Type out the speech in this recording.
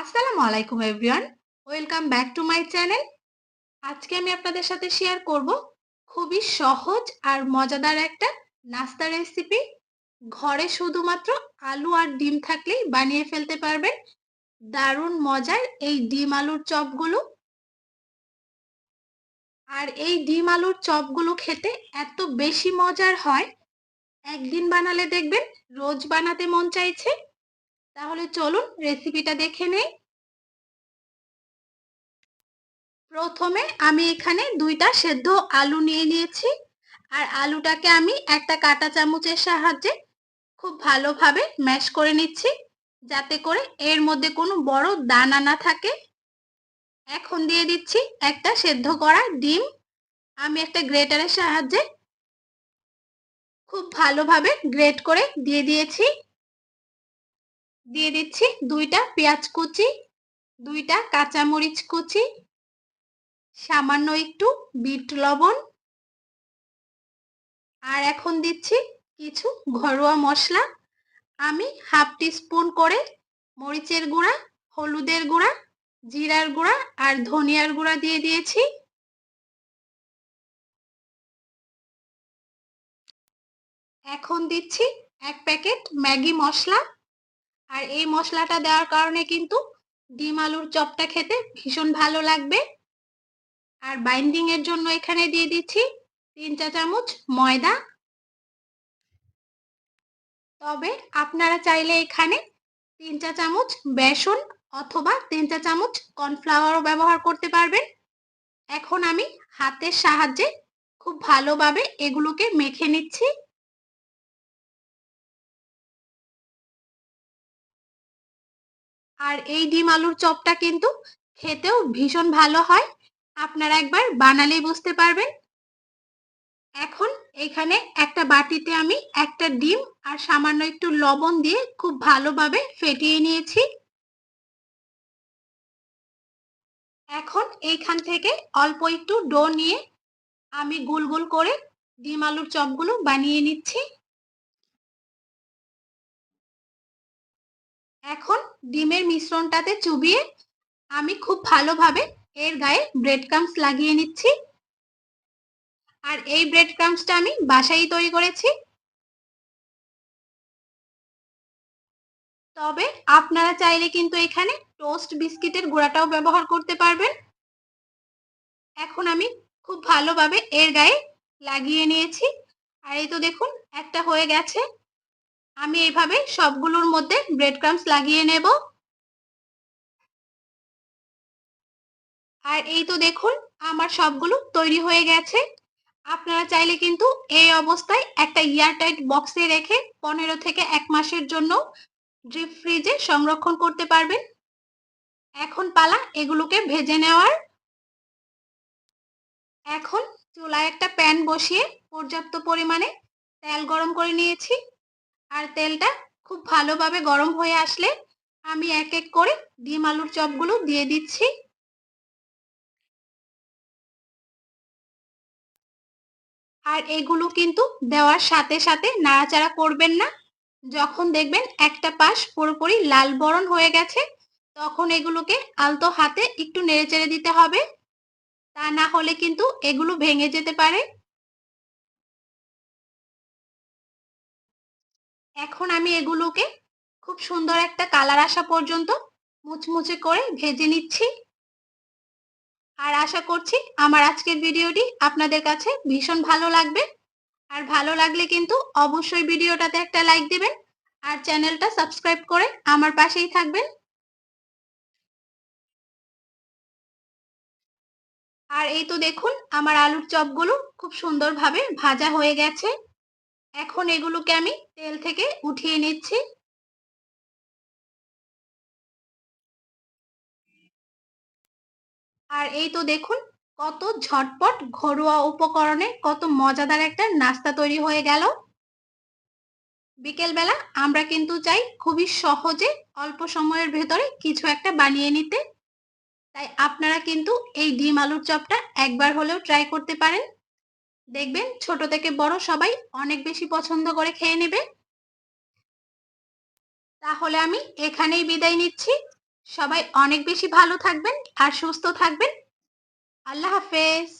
আসসালামু আলাইকুম everyone welcome back to my channel আজকে আমি আপনাদের সাথে শেয়ার করব খুবই সহজ আর মজাদার একটা নাস্তা রেসিপি ঘরে শুধুমাত্র আলু আর ডিম থাকলেই বানিয়ে ফেলতে পারবেন। দারুণ মজার এই ডিম আলুর চপগুলো। আর এই ডিম আলুর চপগুলো খেতে এত বেশি মজার হয়। একদিন বানালে দেখবেন, রোজ বানাতে মন চাইছে। তাহলে চলুন রেসিপিটা দেখে নেই। প্রথমে আমি এখানে দুইটা সেদ্ধ আলু নিয়ে নিয়েছি। আর আলুটাকে আমি একটা কাঁটা চামচের সাহায্যে খুব ভালোভাবে ম্যাশ করে নিচ্ছি, যাতে করে এর মধ্যে কোনো বড় দানা না থাকে। এখন দিয়ে দিচ্ছি একটা সেদ্ধ করা ডিম। আমি একটা গ্রেটারের সাহায্যে খুব ভালোভাবে গ্রেট করে দিয়ে দিয়েছি। দিয়ে দিচ্ছি দুইটা পেঁয়াজ কুচি, দুইটা কাঁচামরিচ কুচি, সামান্য একটু বিট লবণ, আর এখন দিচ্ছি কিছু ঘরোয়া মশলা। আমি হাফ টি স্পুন করে মরিচের গুঁড়া, হলুদের গুঁড়া, জিরার গুঁড়া আর ধনিয়ার গুঁড়া দিয়ে দিয়েছি। এখন দিচ্ছি এক প্যাকেট ম্যাগি মশলা। আর এই মশলাটা দেওয়ার কারণে কিন্তু ডিম আলুর চপটা খেতে ভীষণ ভালো লাগবে। আর বাইন্ডিং এর জন্য এখানে দিয়ে দিচ্ছি তিন চা চামচ ময়দা। তবে আপনারা চাইলে এখানে তিন চা চামচ বেসন অথবা তিন চা চামচ কর্নফ্লাওয়ারও ব্যবহার করতে পারবেন। এখন আমি হাতের সাহায্যে খুব ভালোভাবে এগুলোকে মেখে নিচ্ছি। আর এই ডিম আলুর চপটা কিন্তু খেতেও ভীষণ ভালো হয়। আপনারা একবার বানালেই বুঝতে পারবেন। এখন এখানে একটা বাটিতে আমি একটা ডিম আর সামান্য একটু লবণ দিয়ে খুব ভালোভাবে ফেটিয়ে নিয়েছি। এখন এইখান থেকে অল্প একটু ডো নিয়ে আমি গোল গোল করে ডিম আলুর চপগুলো বানিয়ে নিচ্ছি। এখন ডিমের মিশ্রণটাতে চুবিয়ে আমি খুব ভালোভাবে এর গায়ে ব্রেড ক্রামস লাগিয়ে নিচ্ছি। আর এই ব্রেড ক্রামসটা আমি বাসায় তৈরি করেছি। তবে আপনারা চাইলে কিন্তু এখানে টোস্ট বিস্কিটের গুঁড়াটাও ব্যবহার করতে পারবেন। এখন আমি খুব ভালোভাবে এর গায়ে লাগিয়ে নিয়েছি। আর এই তো দেখুন, একটা হয়ে গেছে। আমি এইভাবে সবগুলোর মধ্যে ব্রেড ক্রামস লাগিয়ে নেব। আর এই তো দেখুন, আমার সবগুলো তৈরি হয়ে গেছে। আপনারা চাইলে কিন্তু এই অবস্থায় একটা এয়ারটাইট বক্সে রেখে পনেরো থেকে এক মাসের জন্য ড্রিপ ফ্রিজে সংরক্ষণ করতে পারবেন। এখন পালা এগুলোকে ভেজে নেওয়ার। এখন চুলায় একটা প্যান বসিয়ে পর্যাপ্ত পরিমাণে তেল গরম করে নিয়েছি। আর তেলটা খুব ভালোভাবে গরম হয়ে আসলে আমি এক এক করে ডিম আলুর চপগুলো দিয়ে দিচ্ছি। আর এগুলো কিন্তু দেওয়ার সাথে সাথে নাড়াচাড়া করবেন না। যখন দেখবেন একটা পাশ পুরোপুরি লাল বরণ হয়ে গেছে, তখন এগুলোকে আলতো হাতে একটু নেড়েচেড়ে দিতে হবে। তা না হলে কিন্তু এগুলো ভেঙে যেতে পারে। এখন আমি এগুলোকে খুব সুন্দর একটা কালার আসা পর্যন্ত মুচমুচে করে ভেজে নিচ্ছি। আর আশা করছি আমার আজকের ভিডিওটি আপনাদের কাছে ভীষণ ভালো লাগবে। আর ভালো লাগলে কিন্তু অবশ্যই ভিডিওটাতে একটা লাইক দেবেন আর চ্যানেলটা সাবস্ক্রাইব করে আমার পাশেই থাকবেন। আর এই তো দেখুন, আমার আলুর চপগুলো খুব সুন্দরভাবে ভাজা হয়ে গেছে। এখন এগুলোকে আমি তেল থেকে উঠিয়ে নিচ্ছি। আর এই তো দেখুন, কত ঝটপট ঘরোয়া উপকরণে কত মজাদার একটা নাস্তা তৈরি হয়ে গেল। বিকেলবেলা আমরা কিন্তু চাই খুবই সহজে অল্প সময়ের ভেতরে কিছু একটা বানিয়ে নিতে। তাই আপনারা কিন্তু এই ডিম আলুর চপটা একবার হলেও ট্রাই করতে পারেন। দেখবেন ছোট থেকে বড় সবাই অনেক বেশি পছন্দ করে খেয়ে নেবে। তাহলে আমি এখানেই বিদায় নিচ্ছি। সবাই অনেক বেশি ভালো থাকবেন আর সুস্থ থাকবেন। আল্লাহ হাফেজ।